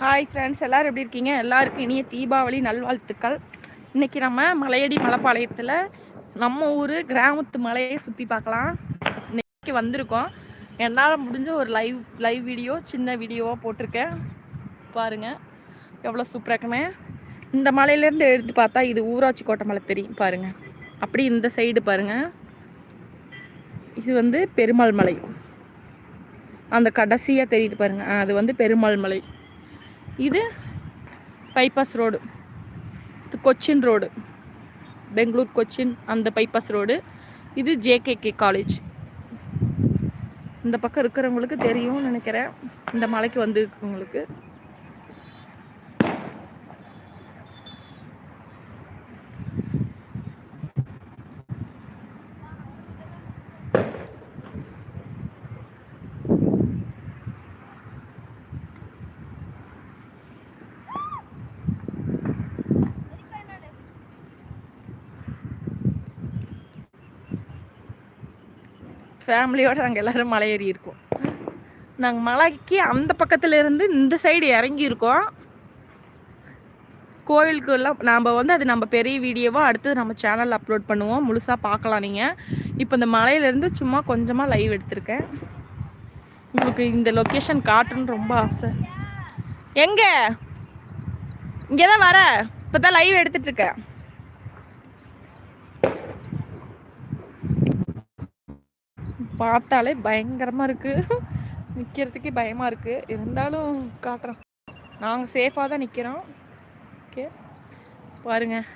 Hi friends எல்லோரும் எப்படி இருக்கீங்க? எல்லாருக்கும் இனிய தீபாவளி நல்வாழ்த்துக்கள். இன்றைக்கி நம்ம மலையடி மலைப்பாளையத்தில் நம்ம ஊர் கிராமத்து மலையை சுற்றி பார்க்கலாம். இன்றைக்கி வந்திருக்கோம். என்னால் முடிஞ்ச ஒரு லைவ் லைவ் வீடியோ சின்ன வீடியோவாக போட்டிருக்கேன். பாருங்கள் எவ்வளோ சூப்பராக இருக்குமே இந்த மலையிலேருந்து எடுத்து பார்த்தா இது ஊராட்சி கோட்டை மலை தெரியும் பாருங்கள் அப்படி இந்த சைடு பாருங்கள் இது வந்து பெருமாள் மலை. அந்த கடைசியாக தெரியுது பாருங்கள் அது வந்து பெருமாள் மலை. இது பைபாஸ் ரோடு இது கொச்சின் ரோடு பெங்களூர் கொச்சின் அந்த பைபாஸ் ரோடு இது ஜேகேகே காலேஜ் இந்த பக்கம் இருக்கிறவங்களுக்கு தெரியும்னு நினைக்கிறேன். இந்த மலைக்கு வந்துருக்கவங்களுக்கு ஃபேமிலியோடு நாங்கள் எல்லோரும் மலை ஏறி இருக்கோம். நாங்கள் மலைக்கு அந்த பக்கத்தில் இருந்து இந்த சைடு இறங்கி இருக்கோம் கோயிலுக்கு எல்லாம் நாம் வந்து அது நம்ம பெரிய வீடியோவாக அடுத்து நம்ம சேனலில் அப்லோட் பண்ணுவோம். முழுசாக பார்க்கலாம் நீங்கள் இப்போ இந்த மலையிலேருந்து சும்மா கொஞ்சமாக லைவ் எடுத்திருக்கேன். உங்களுக்கு இந்த லொக்கேஷன் காட்டுன்னு ரொம்ப ஆசை. எங்கே? இங்கே தான் வர. இப்போ தான் லைவ் எடுத்துட்ருக்கேன் பார்த்தாலே பயங்கரமாக இருக்குது நிற்கிறதுக்கே பயமாக இருக்குது இருந்தாலும் காட்டுறோம் நாங்கள் சேஃபாக தான் நிற்கிறோம் ஓகே பாருங்கள்